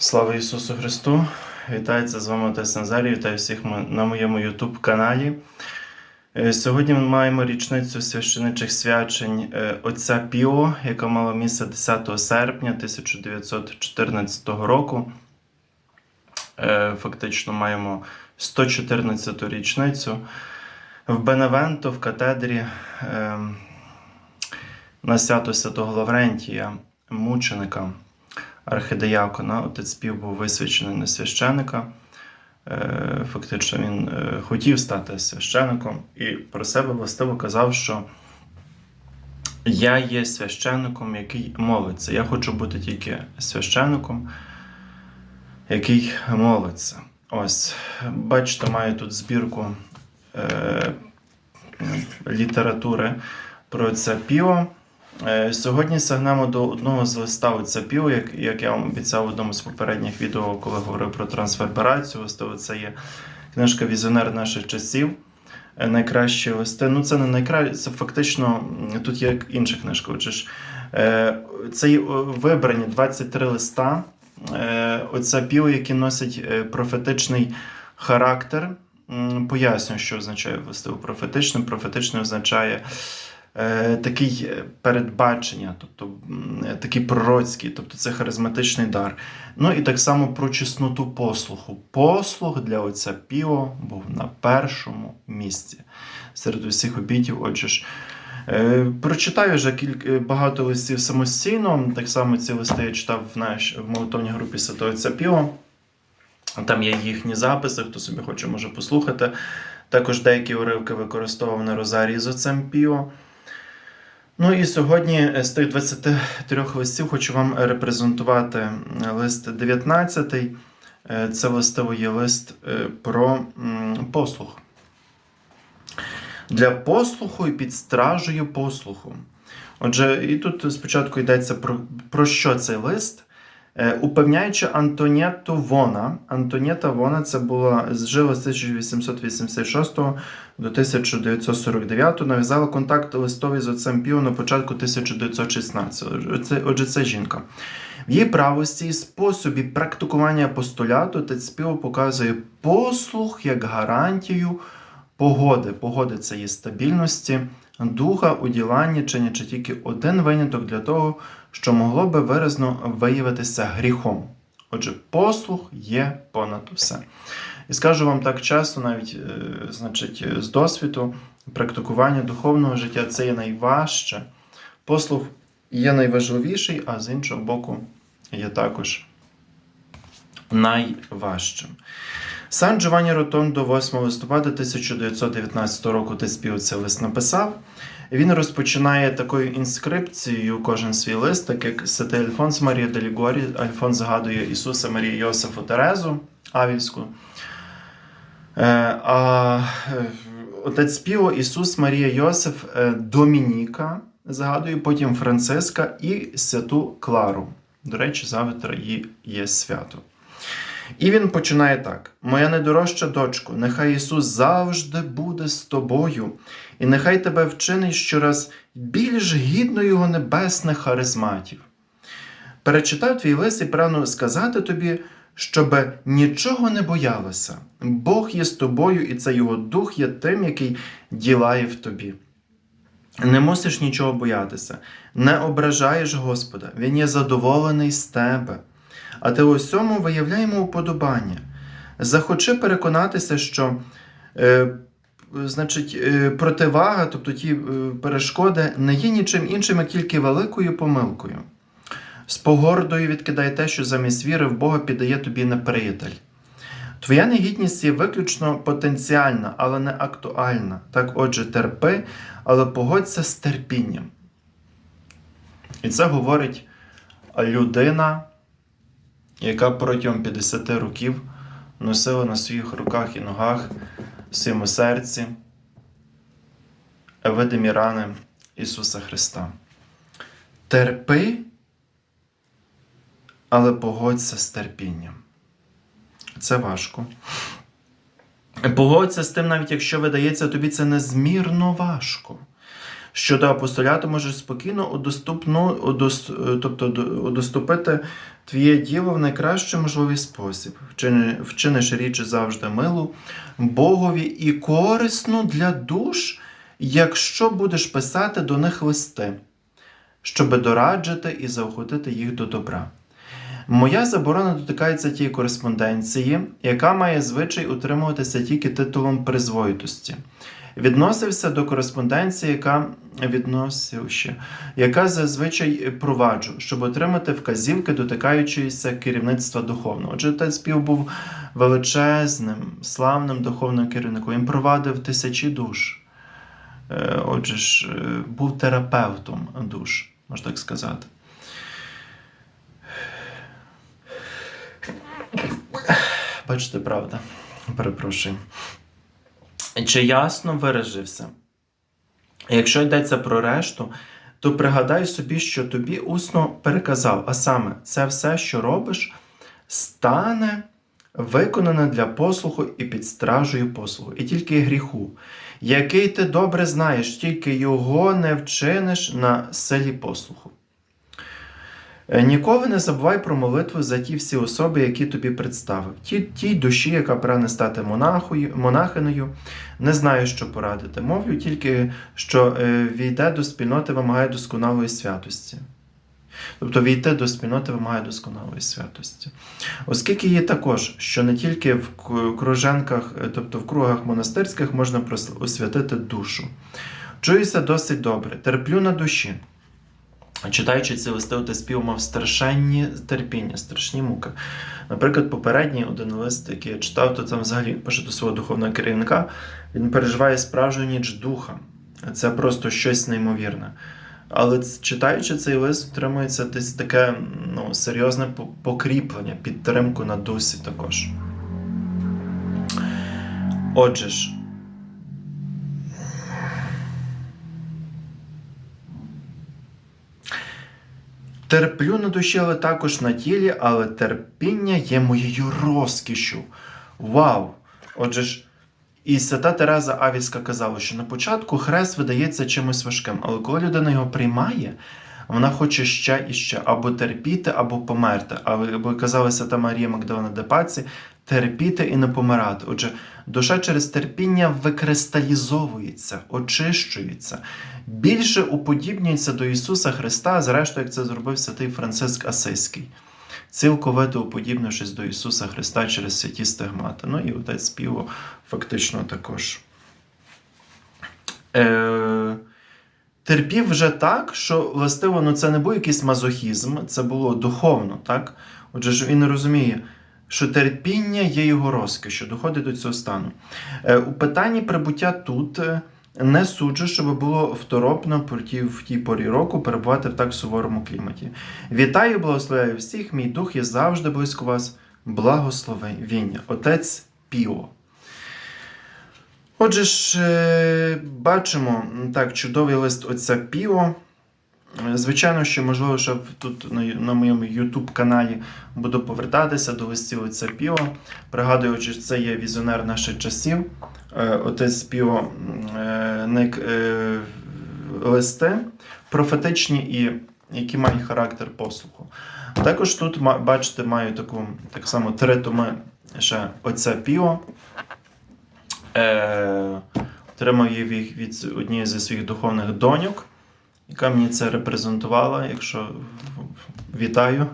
Слава Ісусу Христу! Вітається з вами Отець Назарій, вітаю всіх на моєму YouTube каналі. Е, Сьогодні ми маємо річницю священичих свячень е, Отця Піо, яка мала місце 10 серпня 1914 року. Е, Фактично маємо 114 ту річницю. В Беневенто, в катедрі е, на свято Святого Лаврентія, мученика архидиякона. Отець Пів був висвячений на священика. Е, Фактично він е, хотів стати священником і про себе властиво казав, що я є священником, який молиться. Я хочу бути тільки священником, який молиться. Ось, бачите, маю тут збірку е, літератури про це піво. Е, Сьогодні сягнемо до одного з листа отця Піо, як, як я вам обіцяв в одному з попередніх відео, коли говорив про трансферберацію. Листове це є книжка Візіонер наших часів. Е, Найкращі листи. Ну, це не найкраще, це фактично тут є інша книжка. Отже ж, е, це вибрані 23 листа е, отця Піо, які носять профетичний характер. М, Поясню, що означає властиво профетичний. Профетичний означає такий е, передбачення, тобто е, такий пророцький, тобто це харизматичний дар. Ну і так само про чесноту послуху. Послух для отця Піо був на першому місці серед усіх обідів. Отже ж, е, прочитаю вже кілька багато листів самостійно. Так само ці листи я читав в наш в молитовній групі Святого Отця Піо. Там є їхні записи, хто собі хоче, може послухати. Також деякі уривки використовував на Розарії з отцем Піо. Ну і сьогодні з тих 23 листів хочу вам репрезентувати лист 19. Е, Це листовий лист е, про послух. Для послуху і під стражею послуху. Отже, і тут спочатку йдеться про, про що цей лист. Е, Упевняючи Антонєту Вона, Антонєта Вона це була жила з 1886 до 1949, нав'язала контакт листовий з отцем Піо на початку 1916. Отже, це жінка. В її правості і способі практикування апостоляту отець Піо показує послух як гарантію погоди. Погоди це є стабільності, духа у діланні, чинячи тільки один виняток для того, що могло би виразно виявитися гріхом. Отже, послух є понад усе. І скажу вам так часто, навіть е, значить, з досвіду, практикування духовного життя це є найважче. Послух є найважливіший, а з іншого боку, є також найважчим. Сан Джованні Ротондо 8 листопада 1919 року Теспів цей лист написав. Він розпочинає такою інскрипцією кожен свій лист, так як Святий Альфонс Марія Делігорі, Альфонс згадує Ісуса Марію Йосифу Терезу Авільську. Е, А е, отець Піо, Ісус Марія Йосиф е, Домініка згадує, потім Франциска і святу Клару. До речі, завтра її є свято. І він починає так: Моя найдорожча дочко, нехай Ісус завжди буде з тобою, і нехай тебе вчинить щораз більш гідно Його небесних харизматів. Перечитав твій лист і прагну сказати тобі, щоб нічого не боялася. Бог є з тобою, і це Його дух є тим, який ділає в тобі. Не мусиш нічого боятися, не ображаєш Господа, Він є задоволений з тебе. А ти у всьому виявляємо уподобання. Захочи переконатися, що е, значить, е, противага, тобто ті е, перешкоди, не є нічим іншим, як тільки великою помилкою. З погордою відкидай те, що замість віри в Бога піддає тобі неприятель. Твоя негідність є виключно потенціальна, але не актуальна. Так, отже, терпи, але погодься з терпінням. І це говорить людина, яка протягом 50 років носила на своїх руках і ногах, в своєму серці видимі рани Ісуса Христа. Терпи, але погодься з терпінням. Це важко. Погодься з тим, навіть якщо видається тобі це незмірно важко. Щодо апостоляту можеш спокійно удоступну, удос, тобто, до- удоступити твоє діло в найкращий можливий спосіб. Вчини, вчиниш річ завжди милу, Богові і корисну для душ, якщо будеш писати до них листи, щоби дораджити і заохотити їх до добра. Моя заборона дотикається тієї кореспонденції, яка має звичай утримуватися тільки титулом призвоїтості. Відносився до кореспонденції, яка відносив ще, яка зазвичай проваджу, щоб отримати вказівки, дотикаючися керівництва духовного. Отже, отець Пів був величезним, славним духовним керівником. Він провадив тисячі душ. Е, Отже ж, е, був терапевтом душ, можна так сказати. Бачите, правда. Перепрошую. Чи ясно виражився? Якщо йдеться про решту, то пригадай собі, що тобі усно переказав, а саме, це все, що робиш, стане виконане для послуху і під стражею послуху, і тільки гріху, який ти добре знаєш, тільки його не вчиниш на силі послуху. Е, Ніколи не забувай про молитву за ті всі особи, які тобі представив. Ті, тій душі, яка прагне стати монахою, монахиною, не знаю, що порадити. Мовлю тільки, що е, війде до спільноти вимагає досконалої святості. Тобто війти до спільноти вимагає досконалої святості. Оскільки є також, що не тільки в круженках, е, тобто в кругах монастирських можна освятити душу. Чуюся досить добре, терплю на душі. Читаючи ці листи, отець Піо мав страшенні терпіння, страшні муки. Наприклад, попередній один лист, який я читав, то там взагалі пише до свого духовного керівника, він переживає справжню ніч духа. Це просто щось неймовірне. Але читаючи цей лист, отримується десь таке ну, серйозне покріплення, підтримку на дусі також. Отже ж, Терплю на душі, але також на тілі, але терпіння є моєю розкішю. Вау! Отже ж, і свята Тереза Авіська казала, що на початку хрест видається чимось важким, але коли людина його приймає, вона хоче ще і ще або терпіти, або померти. Або казала свята Марія Магдалина Депаці, терпіти і не помирати. Отже, душа через терпіння викристалізовується, очищується, більше уподібнюється до Ісуса Христа, зрештою, як це зробив святий Франциск Асиський. Цілковито уподібнившись до Ісуса Христа через святі стигмати. Ну і отець Піво фактично також. Е, терпів вже так, що властиво ну, це не був якийсь мазохізм, це було духовно, так? Отже ж він розуміє, що терпіння є його розкішю, доходить до цього стану. Е, у питанні прибуття тут е, не суджу, щоб було второпно в тій порі року перебувати в так суворому кліматі. Вітаю, благословляю всіх, мій дух є завжди близько вас. Благословення. Отець Піо. Отже ж, е, бачимо так, чудовий лист отця Піо. Звичайно, що можливо, що тут на, на моєму YouTube каналі буду повертатися до листів отця Піо. Пригадуючи, що це є візіонер наших часів. Е, Отець Піо е, е, листи профетичні і які мають характер послуху. Також тут бачите, маю таку так само три томи ще отця Піо. Е, отримав її від однієї зі своїх духовних доньок, яка мені це репрезентувала. Якщо вітаю,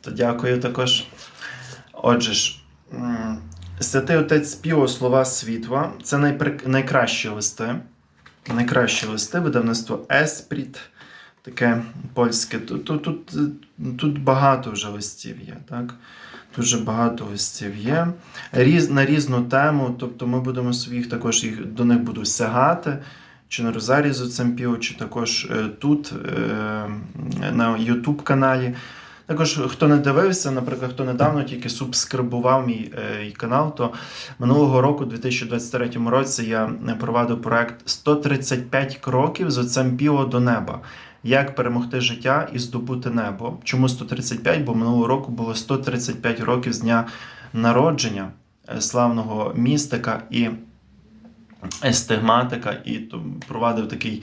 то дякую також. Отже ж, святий отець Піо Слова Світла це найпри- найкращі листи. Найкращі листи, видавництво Еспріт, таке польське. Тут, тут, тут, тут багато вже листів є. Так? Дуже багато листів є. Різ, на різну тему, тобто ми будемо своїх також їх до них буду сягати, чи на Розарі з оцем Піо, чи також е, тут, е, на YouTube каналі. Також, хто не дивився, наприклад, хто недавно тільки субскрибував мій е, канал, то минулого року, у 2023 році, я провадив проект 135 кроків з отцем Піо до неба. Як перемогти життя і здобути небо? Чому 135? Бо минулого року було 135 років з дня народження е, славного містика і естигматика, і провадив такий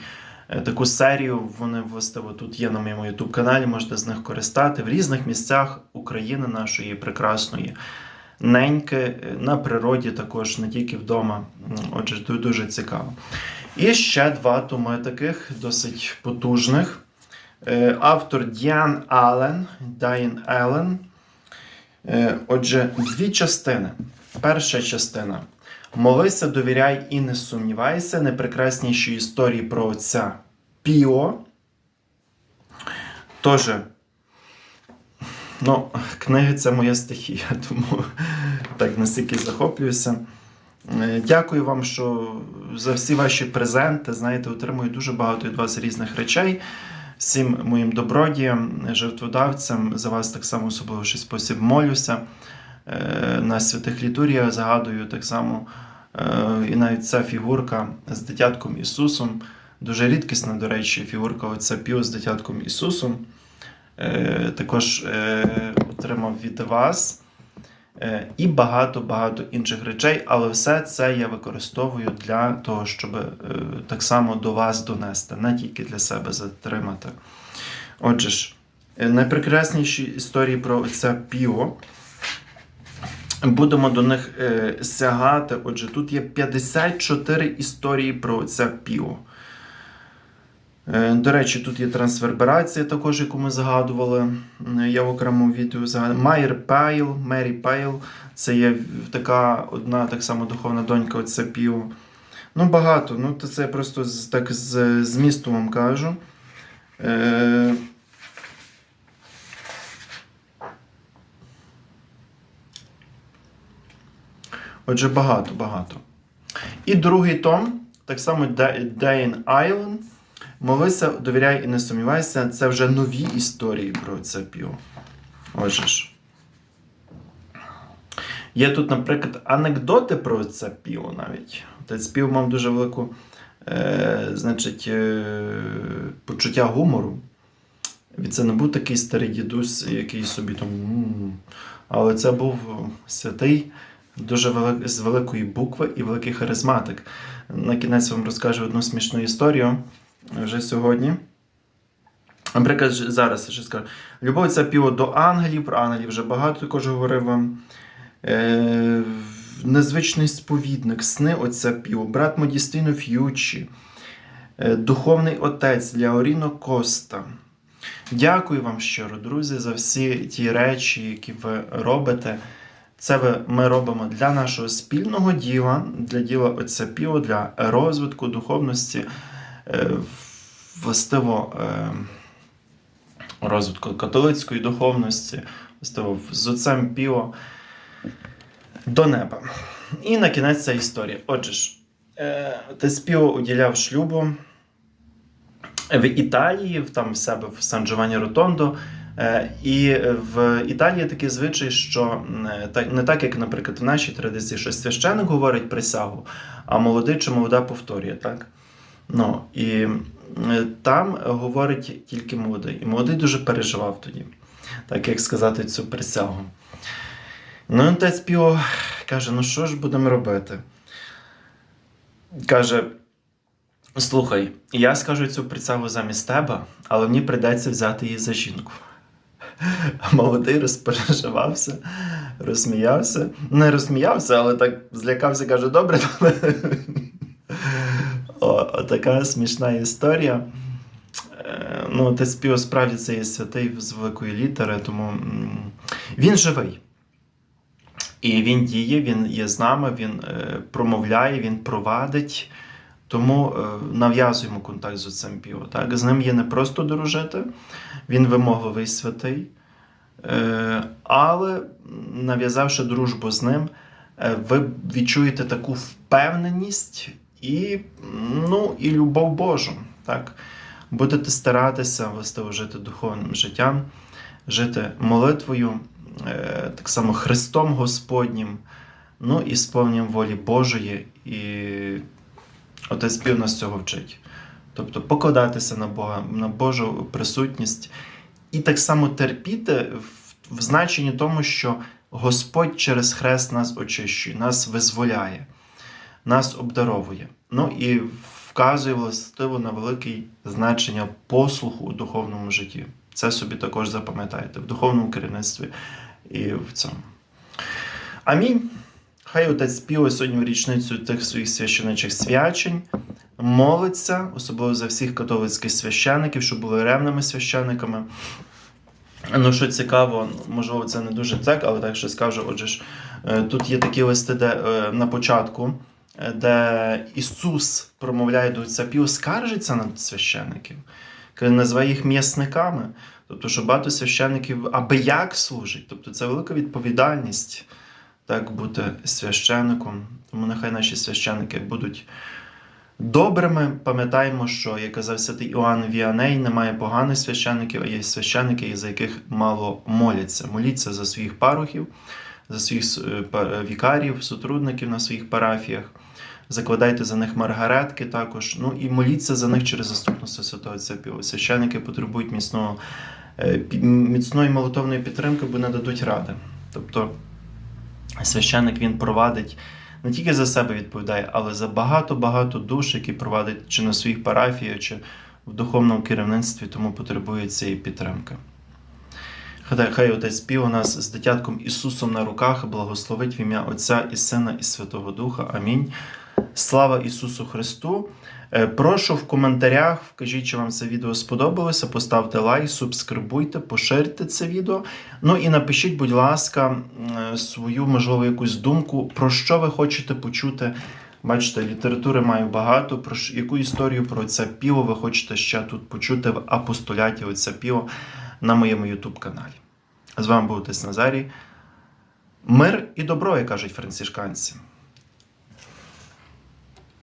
е, таку серію. Вони властиво тут є на моєму youtube каналі, можете з них користати в різних місцях України нашої прекрасної. Неньки е, на природі також, не тільки вдома. Отже, ду- дуже цікаво. І ще два томи таких досить потужних. Е, Автор Діан Аллен, Дайн Аллен. Е, Отже, дві частини. Перша частина. Молися, довіряй і не сумнівайся. Найпрекрасніші історії про отця Піо. Тоже. Ну, книги це моя стихія, тому так настільки захоплююся. Е, Дякую вам, що за всі ваші презенти. Знаєте, отримую дуже багато від вас різних речей. Всім моїм добродіям, жертводавцям, за вас так само особливий спосіб молюся. Е, На святих літуріях загадую так само. Е, І навіть ця фігурка з дитятком Ісусом. Дуже рідкісна, до речі, фігурка оця Піо з дитятком Ісусом. Е, Також отримав від вас. І багато-багато інших речей, але все це я використовую для того, щоб так само до вас донести, не тільки для себе затримати. Отже ж, найпрекрасніші історії про отця Піо. Будемо до них е, сягати. Отже, тут є 54 історії про отця Піо. Е, До речі, тут є трансверберація, також, яку ми згадували. Е, Я в окремому відео згадував. Майер Пайл, Мері Пайл. Це є така одна так само духовна донька отця Піо. Ну, багато. Ну, це я просто з, так з змісту вам кажу. Е, Отже, багато, багато. І другий том, так само Day in Island. Молися, довіряй і не сумнівайся, це вже нові історії про це піо. Отже ж. Є тут, наприклад, анекдоти про це піо навіть. Отець піо мав дуже велику е, значить, е, почуття гумору. Він це не був такий старий дідусь, який собі там. Але це був святий, дуже велик, з великої букви і великий харизматик. На кінець вам розкажу одну смішну історію вже сьогодні. Наприклад, зараз я ще скажу. Любов це піо до ангелів, про ангелів вже багато також говорив вам. Е, незвичний сповідник, сни отця піо, брат Модістино Ф'ючі, е, духовний отець для Оріно Коста. Дякую вам щиро, друзі, за всі ті речі, які ви робите. Це ми робимо для нашого спільного діла, для діла отця Піо, для розвитку духовності, е, властиво е, розвитку католицької духовності, властиво з отцем Піо до неба. І на кінець ця історія. Отже ж, е, отець Піо уділяв шлюбу в Італії, там в себе в Сан Джованні Ротондо. Е, І в Італії такий звичай, що е, не так, як, наприклад, в нашій традиції, що священник говорить присягу, а молодий чи молода повторює, так? Ну, і е, там говорить тільки молодий. І молодий дуже переживав тоді, так як сказати цю присягу. Ну, отець Піо каже: ну що ж будемо робити? Каже: Слухай, я скажу цю присягу замість тебе, але мені прийдеться взяти її за жінку. Молодий розпереживався, розсміявся. Не розсміявся, але так злякався, каже: добре. О, така смішна історія. Е, Ну, отець Піо справді це є святий з великої літери, тому він живий. І він діє, він є з нами, він е, промовляє, він провадить. Тому е, нав'язуємо контакт з отцем Піо. Так? З ним є не просто дружити, він вимогливий святий. Е, але нав'язавши дружбу з ним, е, ви відчуєте таку впевненість і, ну, і любов Божу. Так? Будете старатися властиво духовним життям, жити молитвою, так само Христом Господнім, ну і сповненням волі Божої. І Отець Пів нас цього вчить. Тобто покладатися на Бога, на Божу присутність і так само терпіти в, значенні тому, що Господь через хрест нас очищує, нас визволяє, нас обдаровує. Ну і вказує властиво на велике значення послуху у духовному житті. Це собі також запам'ятайте в духовному керівництві і в цьому. Амінь. Хай отець Піо сьогодні в річницю тих своїх священичих свячень молиться, особливо за всіх католицьких священиків, щоб були ревними священиками. Ну, що цікаво, можливо, це не дуже так, але так що скажу. Отже, ж, е, тут є такі листи, де е, на початку, е, де Ісус промовляє до отця Піо, скаржиться на священиків, називає їх м'ясниками. Тобто, що багато священиків аби як служить. Тобто це велика відповідальність так бути священником. Тому нехай наші священики будуть добрими. Пам'ятаємо, що, як казав святий Іоанн Віаней, немає поганих священників, а є священники, за яких мало моляться. Моліться за своїх парохів, за своїх е, вікарів, сотрудників на своїх парафіях. Закладайте за них маргаретки також. Ну і моліться за них через заступництво Святого Отця Піо. Священники потребують міцного, е, міцної молитовної підтримки, бо не дадуть ради. Тобто священник він провадить не тільки за себе відповідає, але за багато-багато душ, які провадить чи на своїх парафіях, чи в духовному керівництві, тому потребує цієї підтримки. Хай, хай Отець у нас з дитятком Ісусом на руках благословить в ім'я Отця і Сина і Святого Духа. Амінь. Слава Ісусу Христу! Е, Прошу в коментарях, вкажіть, чи вам це відео сподобалося. Поставте лайк, субскрибуйте, поширте це відео. Ну і напишіть, будь ласка, е, свою, можливо, якусь думку, про що ви хочете почути. Бачите, літератури маю багато. Про яку історію про це піво ви хочете ще тут почути в апостоляті оце піво на моєму YouTube каналі. З вами був Отець Назарій. Мир і добро, як кажуть францишканці.